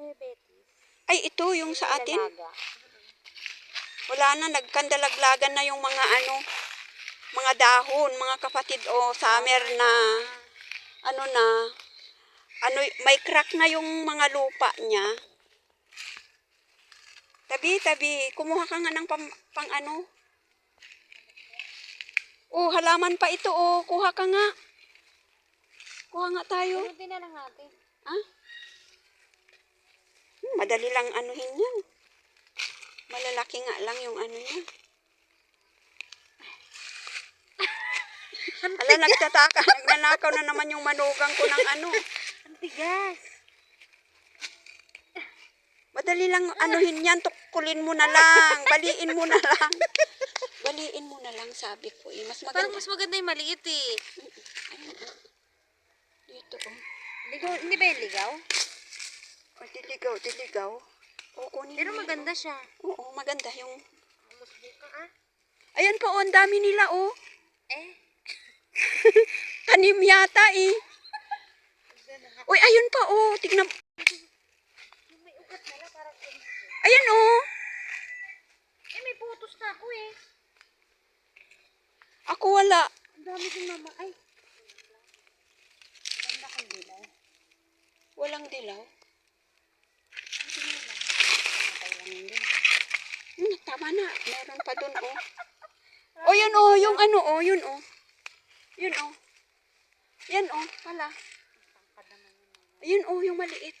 diabetes. Ay, ito yung sa atin. Dalaga. Wala na, nagkandalaglagan na yung mga ano, mga dahon, mga kapatid, o summer na, ano na, ano, may crack na yung mga lupa niya. Tabi, tabi, kumuha ka nga ng pang, pang ano. Oh, halaman pa ito, oh, kuha ka nga. Kuha nga tayo. Pero din na lang natin. Ha? Hmm, madali lang anuhin yan. Malalaki nga lang yung ano niya. Ala, nagtataka. Nagnanakaw na naman yung manugang ko ng ano. Ang tigas. Madali lang anuhin yan. Tukulin mo na lang. Baliin mo na lang. Baliin mo na lang, sabi ko. Eh. Mas Parang maganda. mas maganda yung maliit eh. Ayun, oh. Dito, oh. Ligaw, hindi ba yung ligaw? Oh, diligaw. O, kunin Pero mo maganda siya. oh. Oo, maganda yung... Mas buka ah. Ayan po, oh, ang dami nila, oh. Eh. Tanim yata eh. Uy, ayun pa oh. Tignan. May ugat na lang parang Ayan oh. Eh, may putos na ako eh. Ako wala. Ang dami din mama. Ay. Ganda kang dilaw. Walang dilaw. Lang yun. Hmm, tama na. Meron pa dun oh. Oh, yun oh. Yung ano oh. Yun oh. Yun oh. Yan oh. Pala. Yun oh. Yung maliit.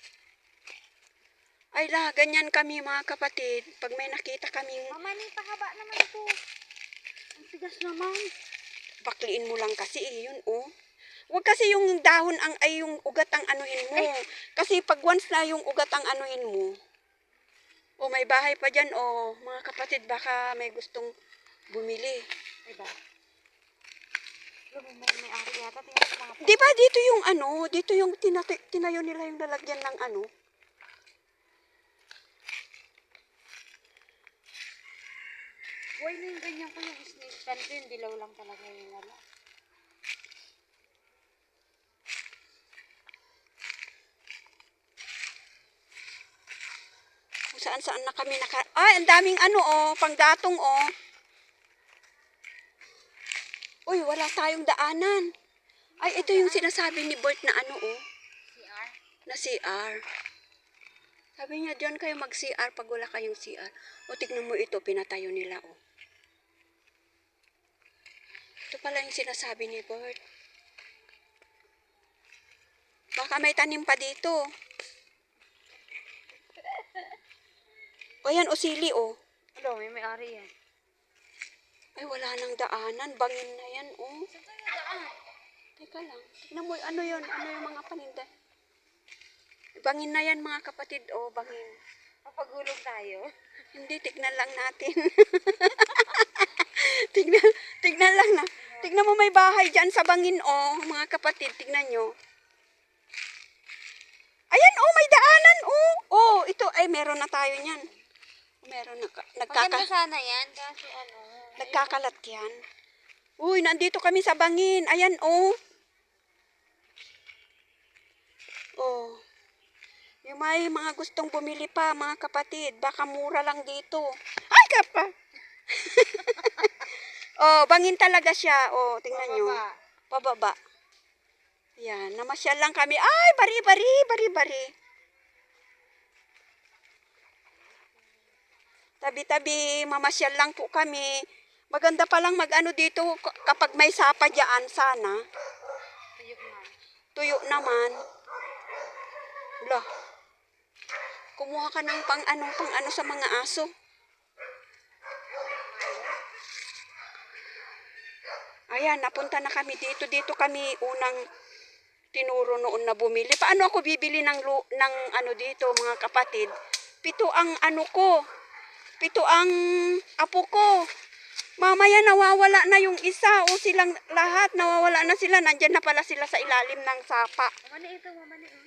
Ay la, ganyan kami mga kapatid. Pag may nakita kaming Mama, ni pahaba naman ito. Ang tigas naman. bakliin mo lang kasi eh. Yun oh. Huwag kasi yung dahon ang ay yung ugat ang anuhin mo. Kasi pag once na yung ugat ang anuhin mo. O may bahay pa dyan o mga kapatid baka may gustong bumili. Diba? Di ba dito yung ano, dito yung tinati- tinayo nila yung lalagyan ng ano? Buhay na yung ganyan ko yung snake plant ko. Yung dilaw lang talaga yung ano. Saan saan na kami naka... Ay, ang daming ano oh, panggatong oh. Uy, wala tayong daanan. Ay, ito yung sinasabi ni Bert na ano oh, CR. na CR. Sabi niya, diyan kayo mag-CR pag wala kayong CR. O, tignan mo ito, pinatayo nila oh. Ito pala yung sinasabi ni Bert. Baka may tanim pa dito. O yan, o sili o. Ano, may may ari yan. Ay, wala nang daanan. Bangin na yan, oh. Saan tayo daan? Teka lang. Tignan mo, ano yun? Ano yung mga paninda? Bangin na yan, mga kapatid. Oh, bangin. Papagulong tayo. Hindi, tignan lang natin. tignan, tignan lang na. Tignan mo may bahay dyan sa bangin, oh. Mga kapatid, tignan nyo. Ayan, oh, may daanan, oh. Oh, ito, ay, meron na tayo niyan. Meron na, nagkaka, Maganda sana yan. Kaso ano. nagkakalat yan. Uy, nandito kami sa bangin. Ayan, oh. Oh. Yung may mga gustong bumili pa, mga kapatid. Baka mura lang dito. Ay, kapa! oh, bangin talaga siya. Oh, tingnan nyo. Pababa. Pababa. Yan, namasyal lang kami. Ay, bari, bari, bari, bari. Tabi-tabi, mamasyal lang po kami. Maganda pa lang mag-ano dito kapag may sapa dyan sana. Tuyok na. Tuyo naman. Lah. Kumuha ka ng pang ano, pang ano sa mga aso. Ayan, napunta na kami dito. Dito kami unang tinuro noon na bumili. Paano ako bibili ng, ng ano dito, mga kapatid? Pito ang ano ko. Pito ang apo ko. Mamaya nawawala na yung isa o silang lahat nawawala na sila. Nandyan na pala sila sa ilalim ng sapa. Mama na ito, mama na ito.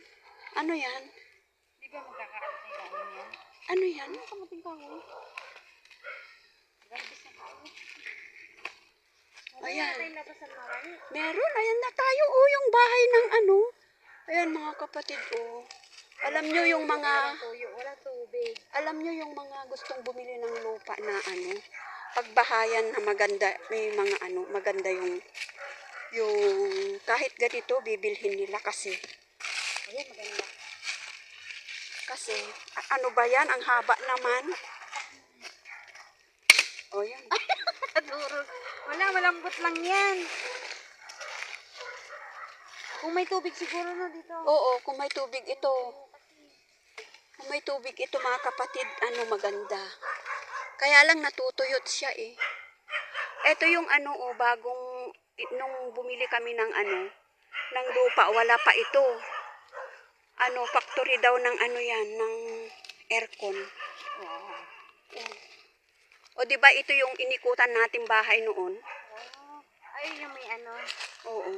Ano yan? Di ba magkakaroon sa ilalim yan? Ano yan? Ano ka mating kahoy? Garbis na kahoy. Ayan. Meron, ayan na tayo. Oh, yung bahay ng ano. Ayan mga kapatid, oh. Alam nyo yung mga, wala tubig. alam nyo yung mga gustong bumili ng lupa na ano, pagbahayan na maganda, may mga ano, maganda yung, yung kahit ganito, bibilhin nila kasi, Ayan, maganda. kasi, ano ba yan, ang haba naman. O yan. Durog. Wala, malambot lang yan. Kung may tubig siguro no dito. Oo, kung may tubig ito, kung may tubig ito mga kapatid, ano maganda. Kaya lang natutuyot siya eh. Ito yung ano oh, bagong, nung bumili kami ng ano, ng lupa, wala pa ito. Ano, factory daw ng ano yan, ng aircon. Wow. O di ba ito yung inikutan nating bahay noon? Oh. Ay, yung may ano. Oo.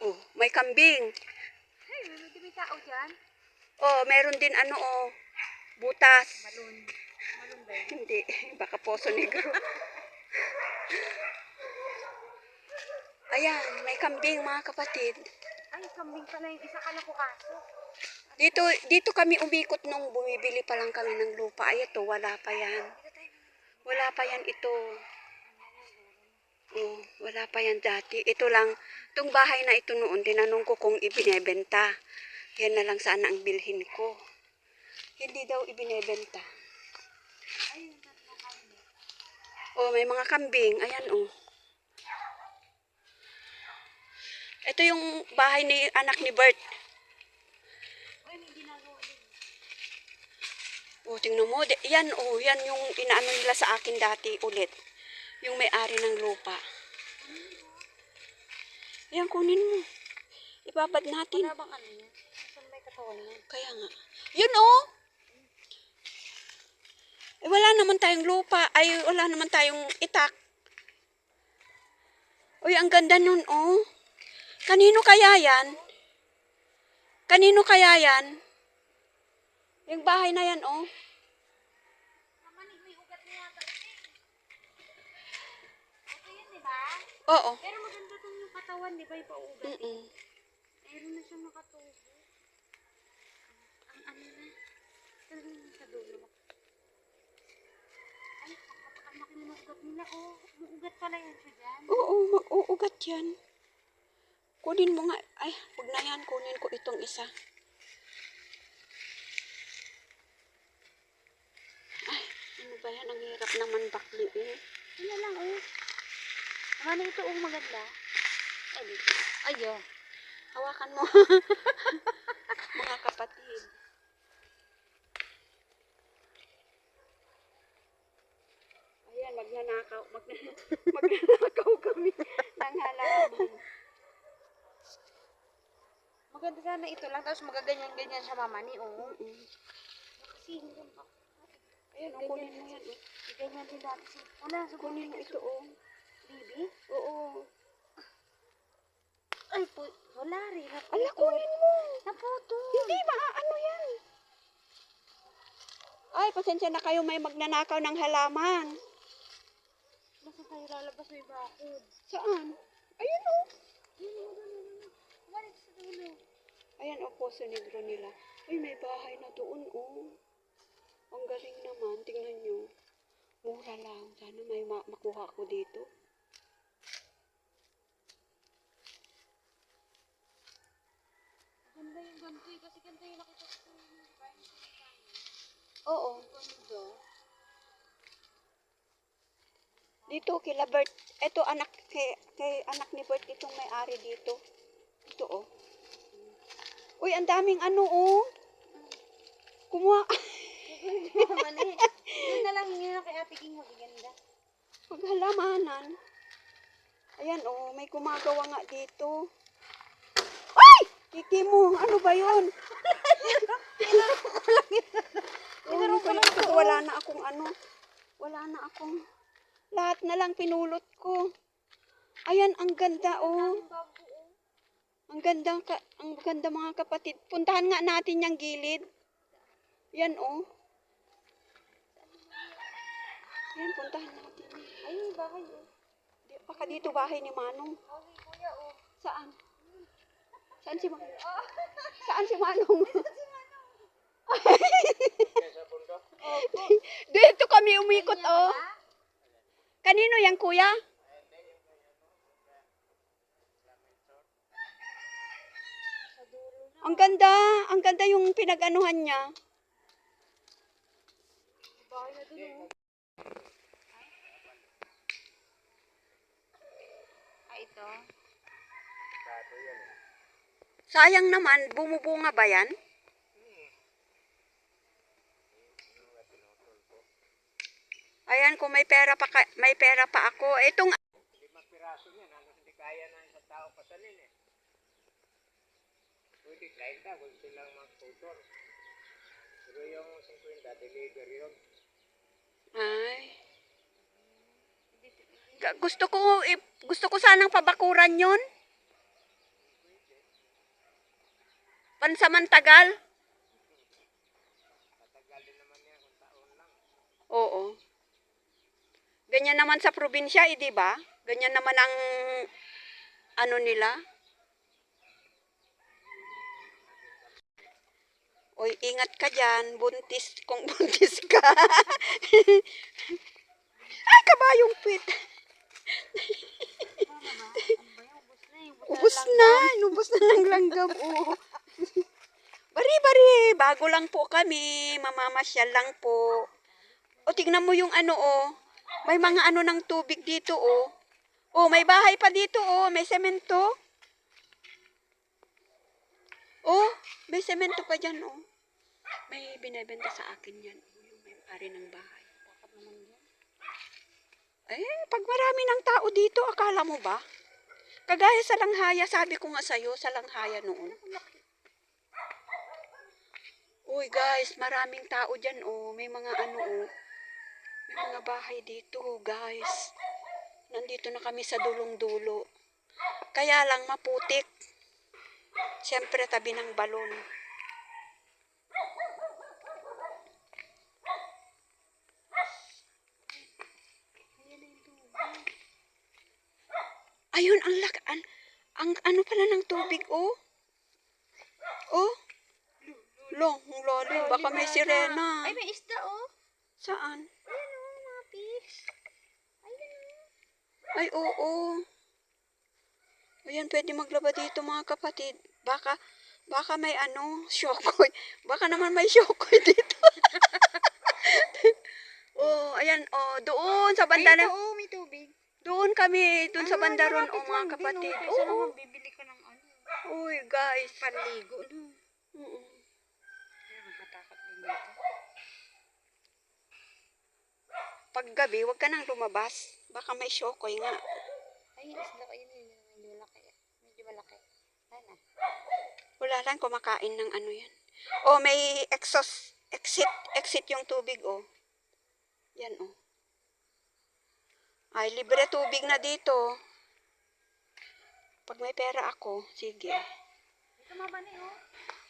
Oh, may kambing. Ay, may, tao dyan. Oh, meron din ano oh, butas. Malun. Malun ba yun? Hindi, baka poso negro. Ayan, may kambing mga kapatid. Ay, kambing pala yung isa ka na kaso. Dito, dito kami umikot nung bumibili pa lang kami ng lupa. Ay, ito, wala pa yan. Wala pa yan ito. Oh, wala pa yan dati. Ito lang, itong bahay na ito noon, tinanong ko kung ibinebenta. Yan na lang sana ang bilhin ko. Hindi daw ibinebenta. Oh, may mga kambing. Ayan, oh. Ito yung bahay ni anak ni Bert. Oh, tingnan mo. Yan, oh. Yan yung inaano nila sa akin dati ulit. Yung may-ari ng lupa. Yan, kunin mo. Ibabad natin. Wala bang ano katawan yan? Kaya nga. Yun, oh. Eh, wala naman tayong lupa. Ay, wala naman tayong itak. Uy, ang ganda nun, oh. Kanino kaya yan? Kanino kaya yan? Yung bahay na yan, oh. Oo. Pero maganda dun yung katawan, di ba? Yung paugat. Mm-mm. Meron na siyang nakatubo. Ang ano na. Talagang sa dulo. Ay, ang laki ng ugat nila. Oh, ugat pala yun siya dyan. Oo, mauugat yan. Kunin mo nga. Ay, huwag na yan. Kunin ko itong isa. Ay, ano ba yan? Ang hirap naman bakliin. Ano lang, oh. Ano ito, oh, maganda. Ay, dito. Ay, oh. Hawakan mo. Mga kapatid. Magnanakaw. Magna, magnanakaw kami ng halaman. Maganda sana ito lang, tapos magaganyan-ganyan siya mama ni, oh. Kasi, hindi pa. Ayan, oh, kunin mo yan. oh. Ganyan din dati si... Wala, sa Kunin mo ito, oh. Bibi? Oo. Ay, po, wala rin. Naputol. Ala, kunin mo. Naputol. Hindi, maaano yan. Ay, pasensya na kayo, may magnanakaw ng halaman. Tayo lalabas may bakod. Saan? Ayun, oh. Yun, yun, yun, yun, yun. Balik sa dulo. Ayan, o, Poso Negro nila. Ay, may bahay na doon, oh. Ang galing naman, tingnan nyo. Mura lang. Sana may ma- makuha ko dito. Ganda yung ganito eh, kasi ganito yung nakita ko Oo. Ganda. Dito, kila Bert. Ito, anak, kay, kay anak ni Bert, itong may-ari dito. Ito, oh. Uy, ang daming ano, oh. Kumuha. Yun na lang yun kay Ate King magaganda. Maghalamanan. Ayan, oh, may gumagawa nga dito. Ay! Kiki mo, ano ba yun? Tinaro ko lang ito. Wala na akong ano. Wala na akong... Lahat na lang pinulot ko. Ayan, ang ganda, oh. Ang ganda, ka, ang ganda mga kapatid. Puntahan nga natin yung gilid. Yan, oh. Yan, puntahan natin. Ay, yung bahay oh. Di- Baka dito bahay ni Manong. Oh. Saan? Saan si Manong? Saan si Manong? Dito kami umikot, oh. Kanino yan, kuya? Ang ganda, ang ganda yung pinag-anuhan niya. Ah, ito. Sayang naman, bumubunga ba yan? Ayan, kung may pera pa, may pera pa ako. Itong, Limang piraso niyan, halos hindi kaya ng isang tao pasalin eh. Pwede 30 kung silang mag-tutor. Pero yung 50, deliver yun. ay. Gusto ko, gusto ko sanang pabakuran yon. Pansamantagal? Tatagal din naman yan kung taon lang. Oo. Ganyan naman sa probinsya, eh, di ba? Ganyan naman ang ano nila. Oy, ingat ka dyan. Buntis, kung buntis ka. Ay, kabayong pit. Ubus na. Inubos na lang langgam. Oo. Bari-bari. Bago lang po kami. Mamamasyal lang po. O, tignan mo yung ano, oh. May mga ano ng tubig dito, oh. Oh, may bahay pa dito, oh. May semento. Oh, may semento pa dyan, oh. May binibenta sa akin yan. oh, Yung may pare ng bahay. Eh, pag marami ng tao dito, akala mo ba? Kagaya sa langhaya, sabi ko nga sa'yo, sa langhaya noon. Uy guys, maraming tao dyan oh. May mga ano oh. May mga bahay dito guys. Nandito na kami sa dulong-dulo. Kaya lang maputik. Siyempre tabi ng balon. Ayun, ang lak... Ang, ano pala ng tubig, oh. Oh. Long, lalim. Baka may sirena. Ay, may isda, oh. Saan? Ayan, oh, mga fish. Ayan, oh. Ay, oo. Ayan, pwede maglaba dito mga kapatid. Baka, baka may ano, syokoy. Baka naman may syokoy dito. oh, ayan, oh, doon sa banda na, oh, may tubig. doon kami, doon sa Ah, banda ron, oh, mga kapatid. oh. Oo, naman bibili ka ng ano. uy, guys. Panligo, no. Oo. Kaya nakatakot din dito. Pag gabi, wag ka nang lumabas. Baka may syokoy nga. Ay, isda ko, yun, medyo malaki. Medyo malaki. Sana. Wala lang kumakain ng ano yan. Oh, may exhaust, exit, exit yung tubig, oh. Yan, oh. Ay, libre tubig na dito. Pag may pera ako, sige. Oh.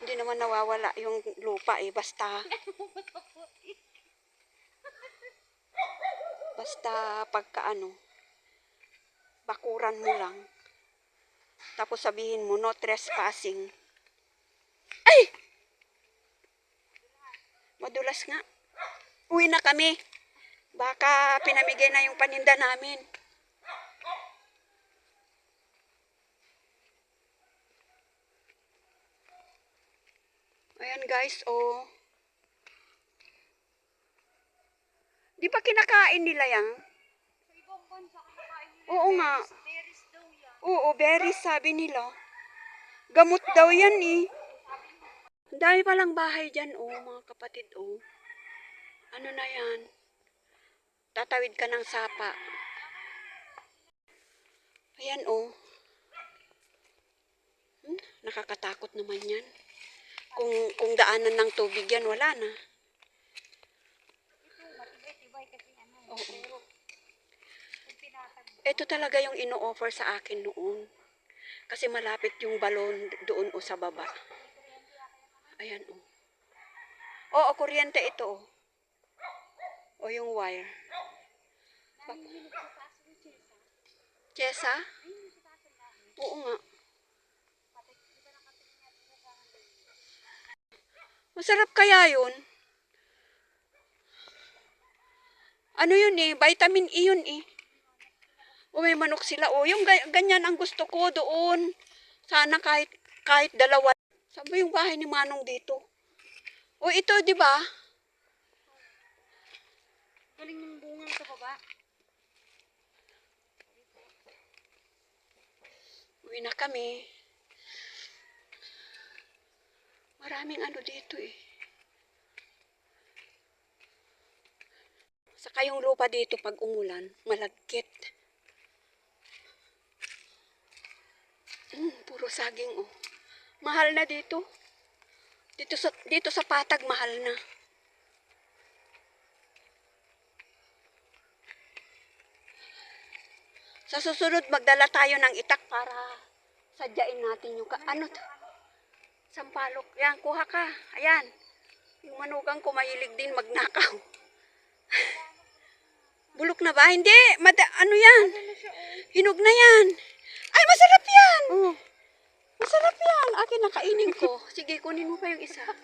Hindi naman nawawala yung lupa eh. Basta, basta pagka ano, bakuran mo lang. Tapos sabihin mo, no trespassing. Ay! Madulas nga. Uwi na kami. Baka pinamigay na yung paninda namin. Ayan guys, oh. Di ba kinakain nila yan? Sa ibang bansa, kumakain nila. Oo nga. Oo, berries sabi nila. Gamot daw yan eh. Ang dami palang bahay dyan, oh, mga kapatid, oh. Ano na yan? Tatawid ka ng sapa. Ayan, oh. Hmm, nakakatakot naman yan. Kung, kung daanan ng tubig yan, wala na. Oo. Ito talaga yung ino-offer sa akin noon. Kasi malapit yung balon doon o sa baba. Ayan o. Oo, oh, kuryente ito o. O yung wire. Chesa? Oo nga. Masarap kaya yun? Ano yun eh? Vitamin E yun eh. O may manok sila. O yung ga- ganyan ang gusto ko doon. Sana kahit kahit dalawa. Saan ba yung bahay ni Manong dito? O ito, di ba? Galing ng bunga sa baba. Uwi na kami. Maraming ano dito eh. Saka yung lupa dito pag umulan, malagkit. Mm, puro saging oh. Mahal na dito. Dito sa dito sa Patag mahal na. Sa susunod magdala tayo ng itak para sadyain natin yung ka- ano to? Sampalok. Yan, kuha ka. Ayan. Yung manugang ko mahilig din magnakaw. Bulok na ba? Hindi. Mada, ano yan? Hinog na yan. Ay, masarap yan. Masarap yan. Akin nakainin ko. Sige, kunin mo pa yung isa. Ah.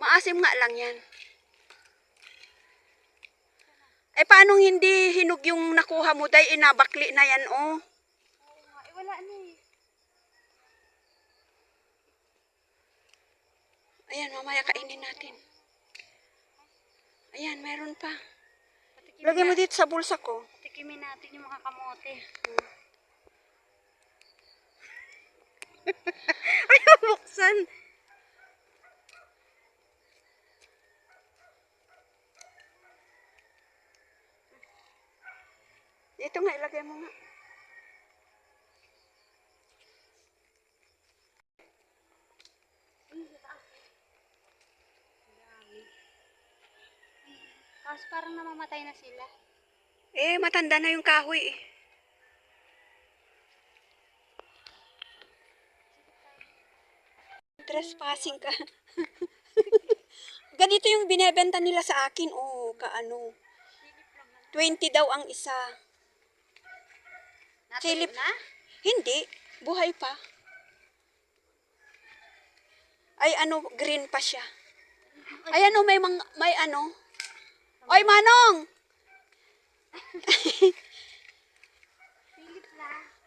Maasim nga lang yan. Eh, paano hindi hinog yung nakuha mo? Dahil inabakli na yan, oh. Oo nga. Eh wala na Ayan, mamaya kainin natin. Ayan, meron pa. Patikimin, Lagay mo dito sa bulsa ko. patikimin natin yung mga kamote. Ayaw buksan. Dito nga, ilagay mo nga. Tapos parang namamatay na sila. Eh, matanda na yung kahoy eh. Trespassing ka. Ganito yung binebenta nila sa akin. Oh, kaano. 20 daw ang isa. Silip. na? Hindi, buhay pa. Ay ano, green pa siya. Ay ano, may mang, may ano. Oy, Manong!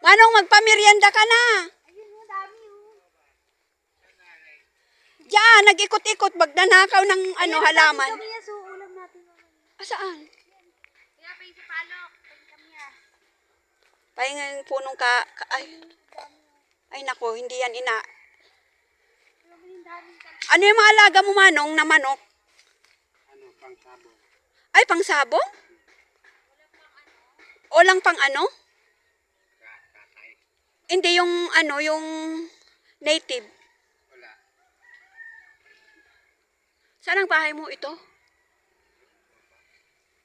Manong, magpamerienda ka na. Ayun mo, dami oh. Diyan, nag-ikot-ikot, magnanakaw ng ano, halaman. Yung palok. Kami yan. Pahinga yung punong ka, ka- ay. Ay nako, hindi yan ina. Ano yung mga alaga mo, Manong, na manok? Ano, pang sabo. Ay, pang sabong? O lang pang ano? Hindi yung ano, yung native. Wala. Saan ang bahay mo ito?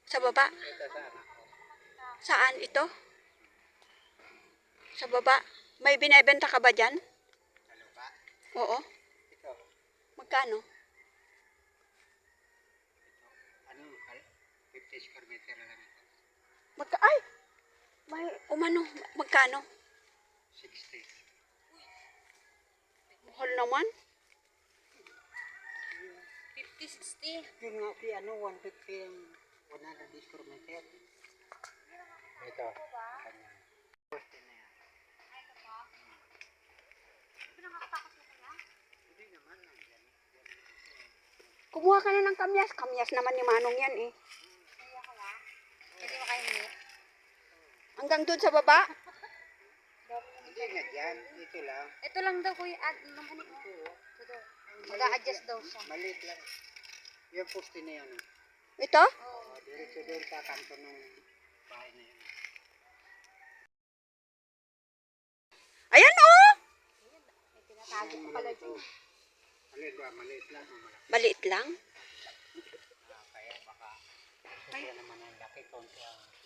Sa baba? Saan ito? Sa baba. May binebenta ka ba dyan? Oo. Magkano? Ano, kal- 50 square meter lang ito. Magka ay! May umano. Magkano? 60. Mahal naman. 50, 60. Yung nga, si ano, 150 yung 100 square meter. Ito. Poste na yan. Hindi naman. Kumuha ka na ng kamyas. Kamyas naman ni Manong yan eh. Kaya ka ba? Pwede makahingi. Hanggang doon sa baba. Hindi nga dyan. Ito lang. Ito lang daw kuya. Ad, naman mo. Ito daw. Mag-a-adjust daw siya. Maliit lang. Yung poste na yan. Ito? Oh, diretso doon sa kanto ng bahay na yun. Ayan oh! May tinatago ko pala dyan. Maliit ba? Maliit lang. o? Maliit lang. Kaya baka kaya naman ang laki konti ang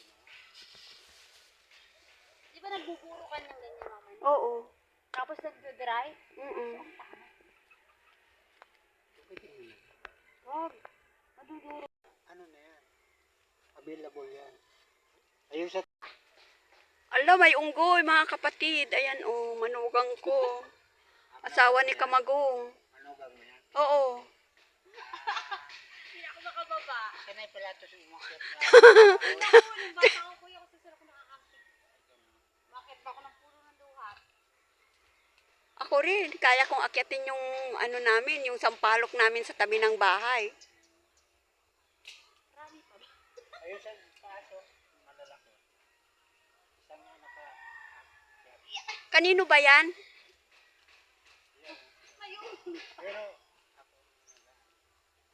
ba nagbuburo ka ng ganyan mama? Oo. Tapos nagdo-dry? Mm Pwede mo na. Wag. Maduduro. Ano na yan? Available yan. Ayun sa Ala, may unggoy, mga kapatid. Ayan, oh, manugang ko. Asawa ni Kamagong. manugang mo yan. Oo. Hindi ako makababa. Sanay pala ito sa umakyat. Oo, bata ako kuya, kasi sila ko nakakakit. Ako ng puno ng duhat? Ako rin, kaya kong akyatin yung ano namin, yung sampalok namin sa tabi ng bahay. Marami pa ba? Ayun malalaki. Isang nga naka... Kanino ba yan? Pero ako,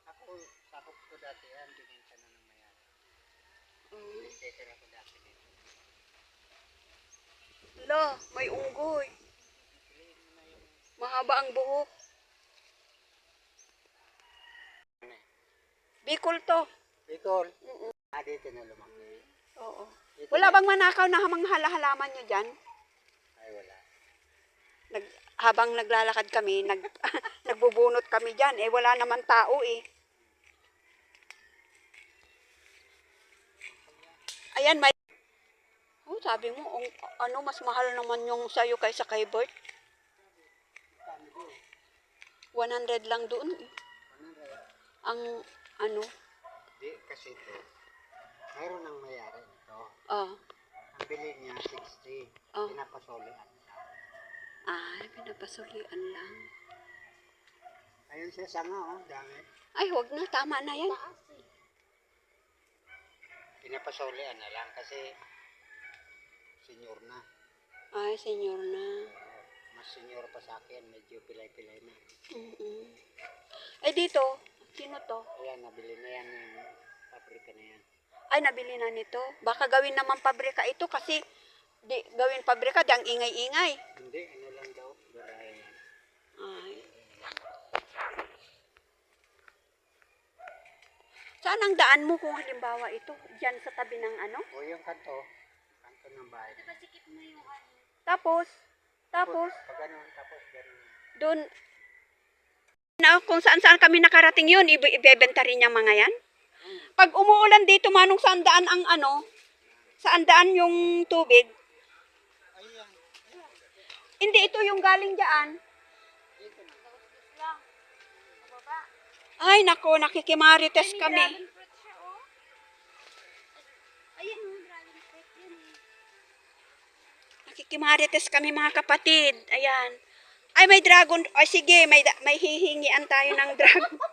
ako, sakop ko dati yan, binenta na ng mayari. Nagtitira ako dati dito. Lo, may unggoy. Mahaba ang buhok. Bicol to. Bicol. Ah, dito na lumaki. Oo. Dito Wala bang manakaw na hamang halahalaman nyo dyan? Ay, wala. Nag, habang naglalakad kami, nag, nagbubunot kami dyan. Eh, wala naman tao eh. Ayan, may... Oh, sabi mo, ang- ano, mas mahal naman yung sayo kaysa kay Bert. 100 lang doon eh. Ang, ano, Di, kasi ito, mayroon ng mayari ito. ah, Ang bili niya, 60. Oh. Pinapasolian siya. ay, pinapasulian lang. Ayun siya sanga, oh, dami. Ay, wag na, tama na yan. Taas. Pinapasolian na lang kasi senior na. Ay, senyor na. Mas senior pa sa akin, medyo pilay-pilay na. Mm-mm. Ay, dito, sino to? Ayan, nabili na yan yung paprika na yan. ay nabili na nito. Baka gawin naman pabrika ito kasi di gawin pabrika di ang ingay-ingay. Hindi, ano lang daw, baray yan. Ay. Saan ang daan mo kung halimbawa ito? Diyan sa tabi ng ano? O yung kanto, kanto ng bahay. Diba sikip mo yung ano? Tapos, tapos, Pag ganun, tapos ganun. doon, na kung saan saan kami nakarating yun, ibe- ibebenta rin yung mga yan. Pag umuulan dito, manong saan daan ang ano, saan daan yung tubig, Ayan, hindi ito yung galing dyan. lang. Pababa. Ay, nako, nakikimarites kami. Nakikimarites kami mga kapatid. Ayan. Ay, may dragon. Ay, sige, may, may hihingian tayo ng dragon.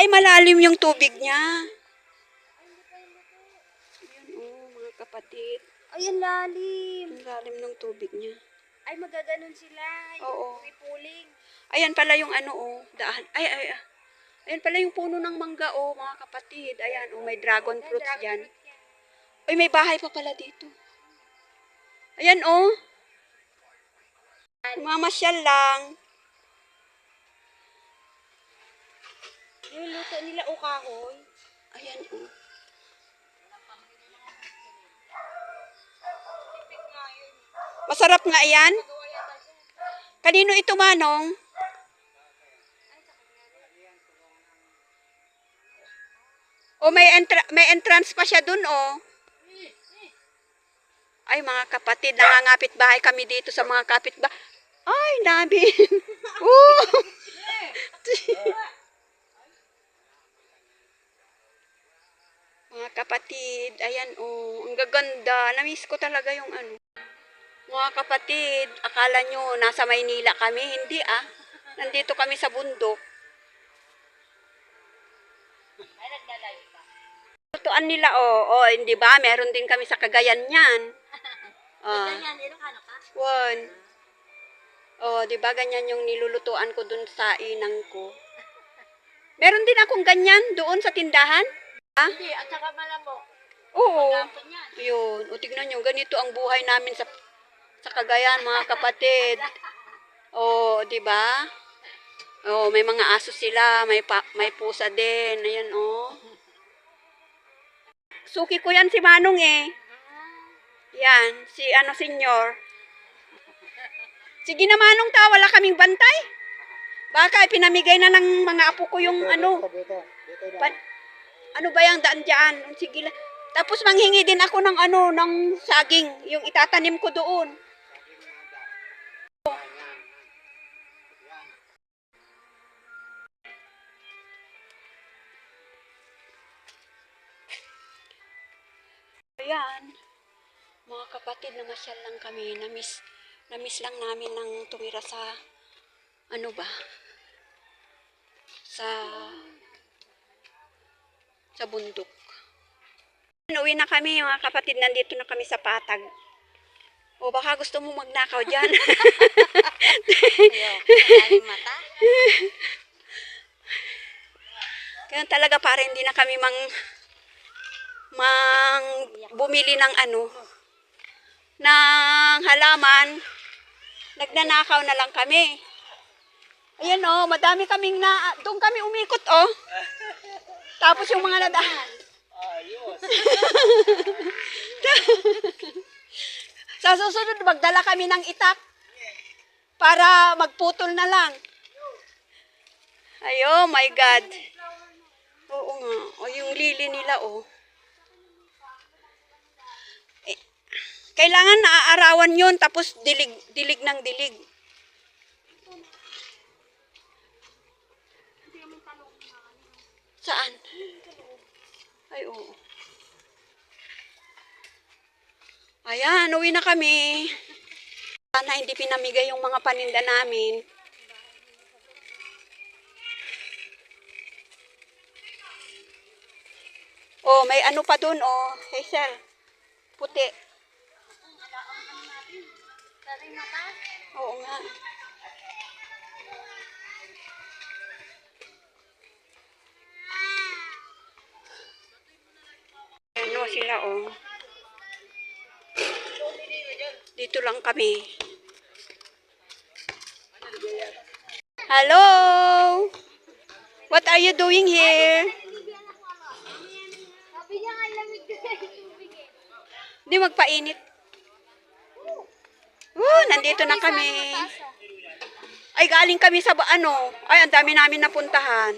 Ay, malalim yung tubig niya. Ay. Ayan, oh, mga kapatid. Lalim. Ang lalim ng tubig niya. Ay, magaganon sila. Oo. Puling. Ayan pala yung ano, oh, daan. Ay, ay, ay. Ayan pala yung puno ng mangga, oh, mga kapatid. Ayan, oh, may dragon dyan. fruit yan. Uy, may bahay pa pala dito. Ayan, oh. Mamasyal lang. Yung luto nila o kahoy. Ayan, oh. Masarap nga yan. Kanino ito, Manong? O may entra- may entrance pa siya dun, oh. Ay, mga kapatid, nangangapit bahay kami dito sa mga kapit ba. Ay, namin. Oo. mga kapatid, ayan, oh. Ang gaganda. Namiss ko talaga yung ano. Mga kapatid, akala nyo nasa Maynila kami. Hindi ah. Nandito kami sa bundok. Ay, nagdalive pa. Tutuan nila, oh. Oh, hindi ba? Meron din kami sa Cagayan yan. Ah, Ganyan, Ilocano ka? one. Oh, di ba ganyan yung nilulutuan ko dun sa inang ko. Meron din akong ganyan doon sa tindahan. Hindi, at saka malamok. Oo. Yun. O tignan nyo, ganito ang buhay namin sa sa Cagayan, mga kapatid. Oh, di ba? Oh, may mga aso sila, may pa, may pusa din. Ayan, oh. Suki ko yan si Manong eh. Yan, si ano senyor. Sige na Manong ta, wala kaming bantay. Baka pinamigay na ng mga apo ko yung ano. Dito, dito. Dito na. Pa- ano ba yung daan dyan? Sige lang. Tapos manghingi din ako ng ano, ng saging. Yung itatanim ko doon. Namasyal lang kami. Namiss, namiss lang namin ng tumira sa, ano ba? Sa, sa bundok. Uwi na kami, mga kapatid. Nandito na kami sa patag. O baka gusto mo magnakaw dyan. Maraming mata. Kaya talaga para hindi na kami mang mang bumili ng ano ng halaman. Nagnanakaw na lang kami. Ayan oh, madami kaming na doon kami umikot oh. Tapos yung mga nadaan. Ayos. Sa susunod magdala kami ng itak para magputol na lang. Ay, oh my God. Oo nga. O yung lili nila, oh. Kailangan naaarawan yun, tapos dilig, dilig ng dilig. Saan? Ay, oo. Ayan, uwi na kami. Sana hindi pinamigay yung mga paninda namin. Oh, may ano pa dun, oh. Hazel. Puti. Maraming mata. Oo nga. Ano sila, oh. Dito lang kami. Hello! What are you doing here? Sabi niya nga lamig ko sa tubig eh. Hindi magpainit. Woo, nandito na kami. Ay, galing kami sa ano. Ay, ang dami namin napuntahan.